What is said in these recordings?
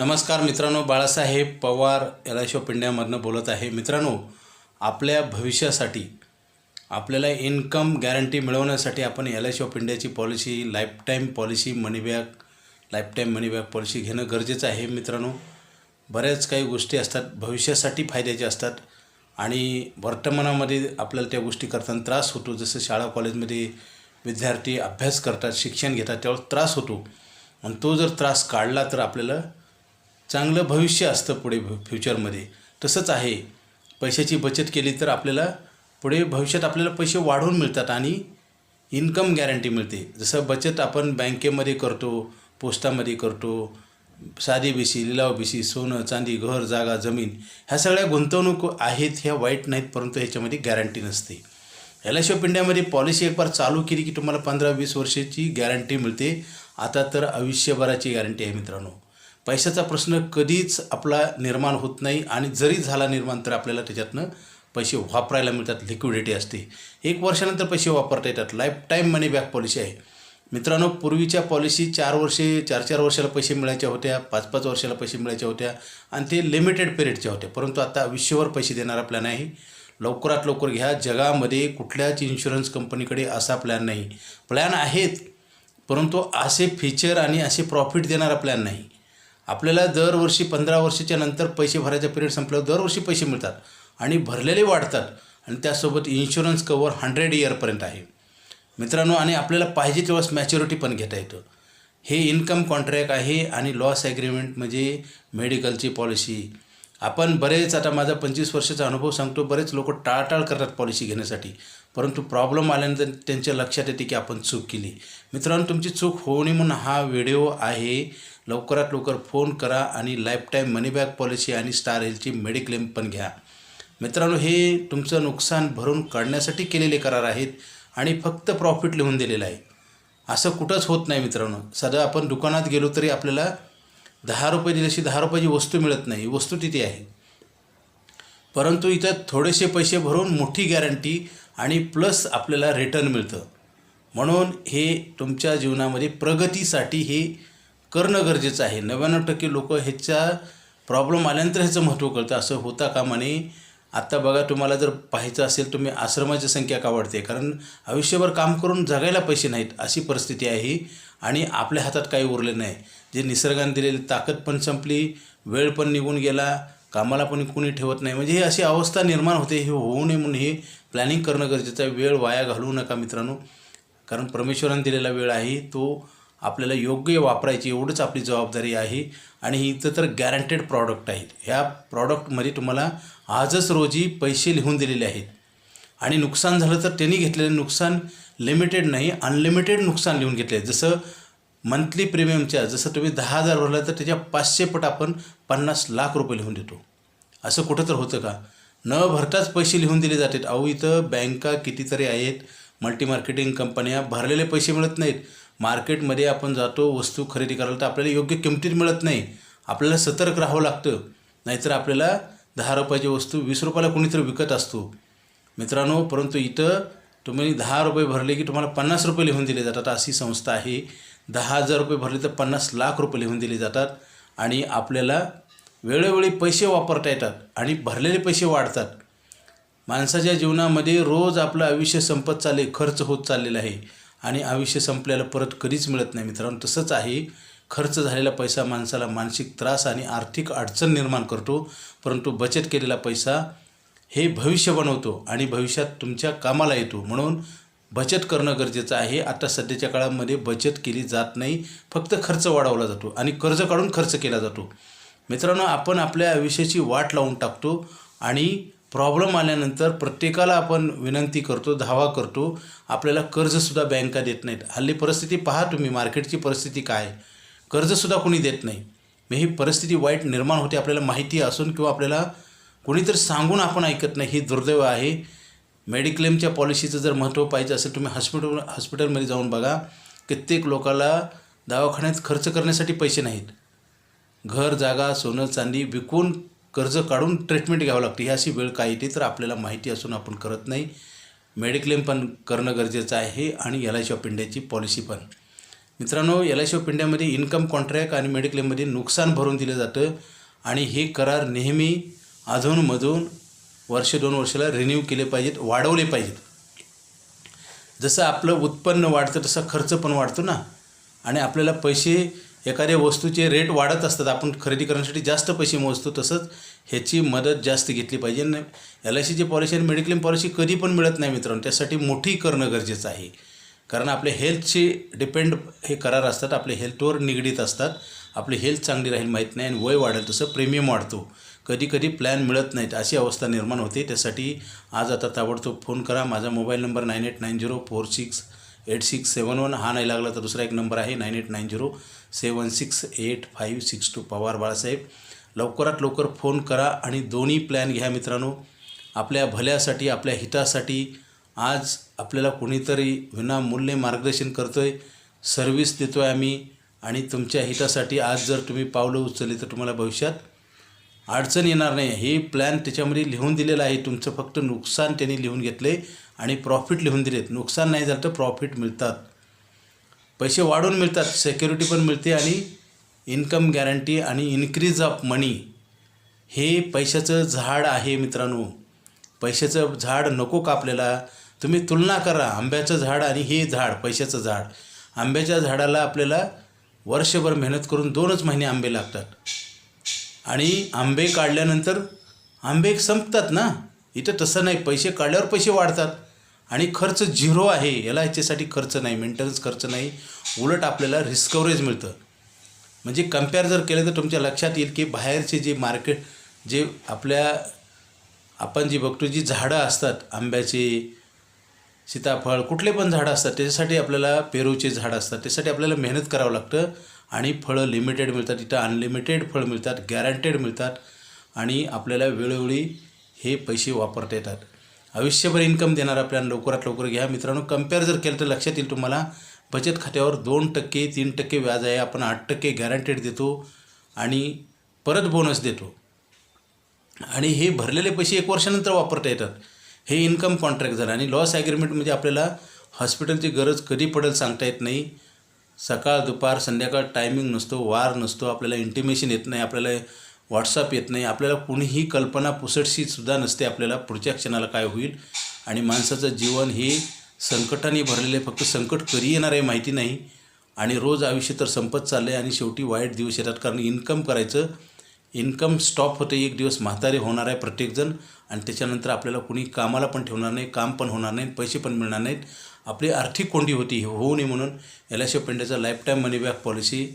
नमस्कार मित्रांनो बाळासाहेब पवार एल पिंड्यामधनं इंडियामधनं बोलत आहे. मित्रांनो आपल्या भविष्यासाठी आपल्याला इन्कम गॅरंटी मिळवण्यासाठी आपण एल आय इंडियाची policy lifetime policy money back lifetime money back policy घेणं गरजेचं आहे मित्रांनो. बऱ्याच काही गोष्टी असतात भविष्यासाठी फायद्याच्या असतात आणि वर्तमानामध्ये आपल्याला त्या गोष्टी करताना त्रास होतो. जसं शाळा कॉलेजमध्ये विद्यार्थी अभ्यास करतात शिक्षण घेतात त्यावेळेस त्रास होतो. आणि तो जर त्रास काढला तर आपल्याला चांगलं भविष्य असतं पुढे फ्युचरमध्ये तसंच आहे. पैशाची बचत केली तर आपल्याला पुढे भविष्यात आपल्याला पैसे वाढवून मिळतात आणि इन्कम गॅरंटी मिळते. जसं बचत आपण बँकेमध्ये करतो पोस्टामध्ये करतो साधी बिशी लिलाव बेशी सोनं चांदी घर जागा जमीन ह्या सगळ्या गुंतवणूक आहेत ह्या वाईट नाहीत परंतु ह्याच्यामध्ये गॅरंटी नसते. एल आय ऑफ इंडियामध्ये पॉलिसी एक बार चालू केली की तुम्हाला पंधरा वीस वर्षाची गॅरंटी मिळते. आता तर आयुष्यभराची गॅरंटी आहे मित्रांनो. पैशाचा प्रश्न कधीच आपला निर्माण होत नाही आणि जरी झाला निर्माण तर आपल्याला त्याच्यातनं पैसे वापरायला मिळतात लिक्विडिटी असते. एक वर्षानंतर पैसे वापरता येतात. Lifetime money back policy आहे. मित्रांनो पूर्वीच्या पॉलिसी चार वर्षे चार चार वर्षाला पैसे मिळायच्या होत्या पाच पाच वर्षाला पैसे मिळायच्या होत्या आणि ते लिमिटेड पिरियडच्या होत्या. परंतु आता आयुष्यभर पैसे देणारा प्लॅन आहे लवकरात लवकर घ्या. जगामध्ये कुठल्याच इन्शुरन्स कंपनीकडे असा प्लॅन नाही. प्लॅन आहेत परंतु असे फीचर आणि असे प्रॉफिट देणारा प्लॅन नाही. आपल्याला दरवर्षी पंधरा वर्षाच्या नंतर पैसे भरायचा पिरियड संपल्यावर दरवर्षी पैसे मिळतात. आणि भरलेले वाढतात. आणि त्यासोबत इन्शुरन्स कवर हंड्रेड इयरपर्यंत आहे. मित्रांनो आणि आपल्याला पाहिजे तेव्हाच मॅच्युरिटी पण घेता येतं. हे इन्कम कॉन्ट्रॅक्ट आहे आणि लॉस ॲग्रीमेंट म्हणजे मेडिकलची पॉलिसी आपण बरेच आता माझा पंचवीस वर्षाचा अनुभव सांगतो बरेच लोक टाळटाळ करतात पॉलिसी घेण्यासाठी. परंतु प्रॉब्लेम आल्यानंतर त्यांच्या लक्षात येते की आपण चूक केली. मित्रांनो तुमची चूक होऊ नये म्हणून हा व्हिडिओ आहे. लवकरात लवकर फोन करा आणि लाईफटाईम मनीबॅक पॉलिसी आणि स्टार हेल्थची मेडिक्लेम पण घ्या. मित्रांनो हे तुमचं नुकसान भरून काढण्यासाठी केलेले करार आहेत आणि फक्त प्रॉफिट लिहून दिलेलं आहे. असं कुठंच होत नाही मित्रांनो. साधं आपण दुकानात गेलो तरी आपल्याला दहा रुपये दिल्याशी दहा रुपयाची वस्तू मिळत नाही. वस्तू तिथे आहे. परंतु इथं थोडेसे पैसे भरून मोठी गॅरंटी आणि प्लस आपल्याला रिटर्न मिळतं. म्हणून हे तुमच्या जीवनामध्ये प्रगतीसाठी हे करणं गरजेचं आहे. नव्याण्णव टक्के लोक ह्याच्या प्रॉब्लेम आल्यानंतर ह्याचं महत्त्व कळतं. असं होता कामा नये. आत्ता बघा तुम्हाला जर पाहायचं असेल तुम्ही आश्रमाची संख्या का वाढते? कारण आयुष्यभर काम करून जगायला पैसे नाहीत अशी परिस्थिती आहे. आणि आपल्या हातात काही उरले नाही. जे निसर्गाने दिलेली ताकद पण संपली वेळ पण निघून गेला कामाला पण कुणी ठेवत नाही. म्हणजे ही अशी अवस्था निर्माण होते. हे होऊ नये म्हणून हे प्लॅनिंग करणं गरजेचं आहे. वेळ वाया घालवू नका मित्रांनो. कारण परमेश्वराने दिलेला वेळ आहे तो आपल्याला योग्य वापरायची एवढंच आपली जबाबदारी आहे. आणि ही इथं तर गॅरंटेड प्रॉडक्ट आहेत. ह्या प्रॉडक्टमध्ये तुम्हाला आजच रोजी पैसे लिहून दिलेले आहेत. आणि नुकसान झालं तर त्यांनी घेतलेलं नुकसान लिमिटेड नाही अनलिमिटेड नुकसान लिहून घेतले जसं मंथली प्रीमियमच्या जसं तुम्ही दहा हजार भरला तर त्याच्या पाचशे पट आपण पन्नास लाख रुपये लिहून देतो. असं कुठं तर होतं का? न भरताच पैसे लिहून दिले जातात. अहो इथं बँका कितीतरी आहेत मल्टी मार्केटिंग कंपन्या भरलेले पैसे मिळत नाहीत. मार्केटमध्ये आपण जातो वस्तू खरेदी करायला तर आपल्याला योग्य किमतीत मिळत नाही. आपल्याला सतर्क राहावं लागतं. नाहीतर आपल्याला दहा रुपयाची वस्तू वीस रुपयाला कोणीतरी विकत असतो. मित्रांनो परंतु इथं तुम्ही दहा रुपये भरले की तुम्हाला पन्नास रुपये लिहून दिले जातात. अशी संस्था आहे. दहा हजार रुपये भरले तर पन्नास लाख रुपये लिहून दिले जातात. आणि आपल्याला वेळोवेळी पैसे वापरता येतात आणि भरलेले पैसे वाढतात. माणसाच्या जीवनामध्ये रोज आपलं आयुष्य संपत चालले खर्च होत चाललेला आहे. आणि आयुष्य संपल्याला परत कधीच मिळत नाही मित्रांनो. तसंच आहे. खर्च झालेला पैसा माणसाला मानसिक त्रास आणि आर्थिक अडचण निर्माण करतो. परंतु बचत केलेला पैसा हे भविष्य बनवतो आणि भविष्यात तुमच्या कामाला येतो. म्हणून बचत करणं गरजेचं आहे. आता सध्याच्या काळामध्ये बचत केली जात नाही. फक्त खर्च वाढवला जातो आणि कर्ज काढून खर्च केला जातो. मित्रांनो आपण आपल्या आयुष्याची वाट लावून टाकतो आणि प्रॉब्लेम आल्यानंतर प्रत्येकाला आपण विनंती करतो धावा करतो. आपल्याला कर्जसुद्धा बँका देत नाहीत. हल्ली परिस्थिती पहा तुम्ही मार्केटची परिस्थिती काय कर्जसुद्धा कोणी देत नाही. मग ही परिस्थिती वाईट निर्माण होते आपल्याला माहिती असून किंवा आपल्याला कोणीतरी सांगून आपण ऐकत नाही ही दुर्दैव आहे. मेडिक्लेमच्या पॉलिसीचं जर महत्त्व पाहिजे असेल तुम्ही हॉस्पिटल हॉस्पिटलमध्ये जाऊन बघा. कित्येक लोकाला दवाखान्यात खर्च करण्यासाठी पैसे नाहीत. घर जागा सोनं चांदी विकून कर्ज काढून ट्रीटमेंट घ्यावं लागते. ही अशी वेळ काय येते तर आपल्याला माहिती असून आपण करत नाही. मेडिक्लेम पण करणं गरजेचं आहे आणि एल आय सी ऑफ इंडियाची पॉलिसी पण. मित्रांनो एल आय सी ऑफ इंडियामध्ये इन्कम कॉन्ट्रॅक्ट आणि मेडिक्लेममध्ये नुकसान भरून दिलं जातं आणि हे करार नेहमी अधूनमधून वर्ष दोन वर्षाला रिन्यू केले पाहिजेत वाढवले पाहिजेत. जसं आपलं उत्पन्न वाढतं तसा खर्च पण वाढतो ना. आणि आपल्याला पैसे एखाद्या वस्तूचे रेट वाढत असतात आपण खरेदी करण्यासाठी जास्त पैसे मोजतो तसंच ह्याची मदत जास्त घेतली पाहिजे. एल आय सीची पॉलिसी आणि मेडिक्लेम पॉलिसी कधी पण मिळत नाही मित्रांनो त्यासाठी मोठी करणं गरजेचं आहे. कारण आपल्या हेल्थची डिपेंड हे करार असतात आपल्या हेल्थवर निगडीत असतात. आपली हेल्थ चांगली राहील माहीत नाही आणि वय वाढेल तसं प्रीमियम वाढतो. कधी कधी प्लॅन मिळत नाहीत अशी अवस्था निर्माण होते. त्यासाठी आज आता ताबडतोब फोन करा. माझा mobile number nine eight nine zero four six eight six seven one हा नाही लागला तर दुसरा एक नंबर आहे nine eight nine zero seven six eight five six two Pawar Balasaheb. लवकरात लवकर फोन करा आणि दोन्ही प्लॅन घ्या मित्रांनो. आपल्या भल्यासाठी आपल्या हितासाठी. आज आपल्याला कोणीतरी विनामूल्य मार्गदर्शन करतो आहे सर्व्हिस देतो आहे आम्ही आणि तुमच्या हितासाठी आज जर तुम्ही पावलं उचलली तर तुम्हाला भविष्यात अडचण येणार नाही. हे प्लॅन त्याच्यामध्ये लिहून दिलेलं आहे. तुमचं फक्त नुकसान त्यांनी लिहून घेतले आणि प्रॉफिट लिहून दिलेत. नुकसान नाही झालं तर प्रॉफिट मिळतात. पैसे वाढून मिळतात सेक्युरिटी पण मिळते आणि इन्कम गॅरंटी आणि इन्क्रीज ऑफ मनी हे पैशाचं झाड आहे मित्रांनो. पैशाचं झाड नको का आपल्याला तुम्ही तुलना करा आंब्याचं झाड आणि हे झाड पैशाचं झाड. आंब्याच्या झाडाला आपल्याला वर्षभर मेहनत करून दोनच महिने आंबे लागतात. आणि आंबे काढल्यानंतर आंबे संपतात ना. इथं तसं नाही पैसे काढल्यावर पैसे वाढतात. आणि खर्च झिरो आहे याला ह्याच्यासाठी खर्च नाही मेंटेनन्स खर्च नाही. उलट आपल्याला रिस्कवरेज मिळतं. म्हणजे कंपेअर जर केलं तर तुमच्या लक्षात येईल की बाहेरचे जे मार्केट जे आपल्या आपण जी बघतो जी झाडं असतात आंब्याची सीताफळ कुठले पण झाडं असतात त्याच्यासाठी आपल्याला पेरूचे झाडं असतात त्यासाठी आपल्याला मेहनत करावं लागतं. आणि फळं लिमिटेड मिळतात इथं अनलिमिटेड फळं मिळतात गॅरंटेड मिळतात. आणि आपल्याला वेळोवेळी हे पैसे वापरता येतात. आयुष्यभर इन्कम देणार आपल्याला लवकरात लवकर घ्या. मित्रांनो कंपेअर जर केलं तर लक्षात येईल तुम्हाला बचत खात्यावर दोन टक्के तीन टक्के व्याज आहे. आपण आठ टक्के गॅरंटेड देतो आणि परत बोनस देतो. आणि हे भरलेले पैसे एक वर्षानंतर वापरता येतात. हे इन्कम कॉन्ट्रॅक्ट झालं. आणि लॉस ॲग्रीमेंट म्हणजे आपल्याला हॉस्पिटलची गरज कधी पडेल सांगता येत नाही. सकाळ दुपार संध्याकाळ टायमिंग नसतो वार नसतो. आपल्याला इंटिमेशन येत नाही. आपल्याला व्हॉट्सअप येत नाही. आपल्याला कुणीही कल्पना पुसटशीसुद्धा नसते आपल्याला. पुढच्या क्षणाला काय होईल? आणि माणसाचं जीवन हे संकटाने भरलेलं आहे. फक्त संकट कधी येणार आहे माहिती नाही. आणि रोज आयुष्य तर संपत चाललं आहे आणि शेवटी वाईट दिवस येतात. कारण इन्कम करायचं इन्कम स्टॉप होते. एक दिवस म्हातारे होणार आहे प्रत्येकजण. आणि त्याच्यानंतर आपल्याला कुणी कामाला पण ठेवणार नाही काम पण होणार नाही पैसे पण मिळणार नाहीत. आपली आर्थिक कोंडी होती. हे होऊ नये म्हणून एल आय सी ऑफ इंडियाचा lifetime money back policy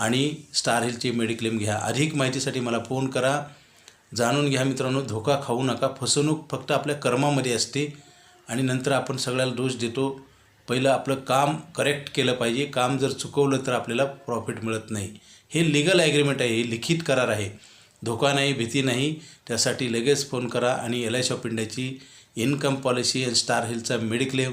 आणि स्टार हेल्थची मेडिक्लेम घ्या. अधिक माहितीसाठी मला फोन करा. जाणून घ्या मित्रांनो धोका खाऊ नका. फसवणूक फक्त आपल्या कर्मामध्ये असते आणि नंतर आपण सगळ्याला दोष देतो. पहिलं आपलं काम करेक्ट केलं पाहिजे. काम जर चुकवलं तर आपल्याला प्रॉफिट मिळत नाही. हे लिगल ॲग्रीमेंट आहे. हे लिखित करार आहे. धोका नाही भीती नाही. त्यासाठी लगेच फोन करा आणि एल आय सी ऑफ इंडियाची इन्कम पॉलिसी आणि स्टार हेल्थचा मेडिक्लेम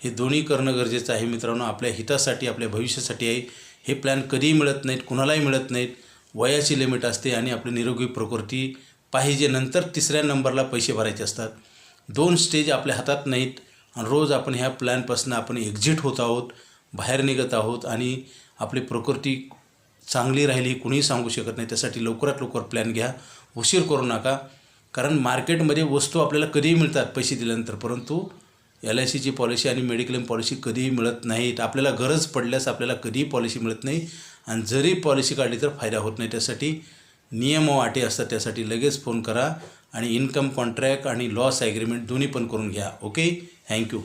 हे दोन्ही करणं गरजेचं आहे मित्रांनो. आपल्या हितासाठी आपल्या भविष्यासाठी आहे. हे प्लॅन कधीही मिळत नाहीत कुणालाही मिळत नाहीत. वयाची लिमिट असते आणि आपली निरोगी प्रकृती पाहिजे नंतर तिसऱ्या नंबरला पैसे भरायचे असतात. दोन स्टेज आपल्या हातात नाहीत आणि रोज आपण ह्या प्लॅनपासून आपण एक्झिट होत आहोत बाहेर निघत आहोत आणि आपली प्रकृती चांगली राहिली कुणीही सांगू शकत नाही. त्यासाठी लवकरात लवकर प्लॅन घ्या. उशीर करू नका. कारण मार्केटमध्ये वस्तू आपल्याला कधीही मिळतात पैसे दिल्यानंतर. परंतु एल आय सीची पॉलिसी आणि मेडिक्लेम पॉलिसी कधीही मिळत नाहीत. आपल्याला गरज पडल्यास आपल्याला कधीही पॉलिसी मिळत नाही. आणि जरी पॉलिसी काढली तर फायदा होत नाही. त्यासाठी नियम व अटी असतात. त्यासाठी लगेच फोन करा आणि इन्कम कॉन्ट्रॅक्ट आणि लॉस ॲग्रीमेंट दोन्ही पण करून घ्या. ओके? Thank you.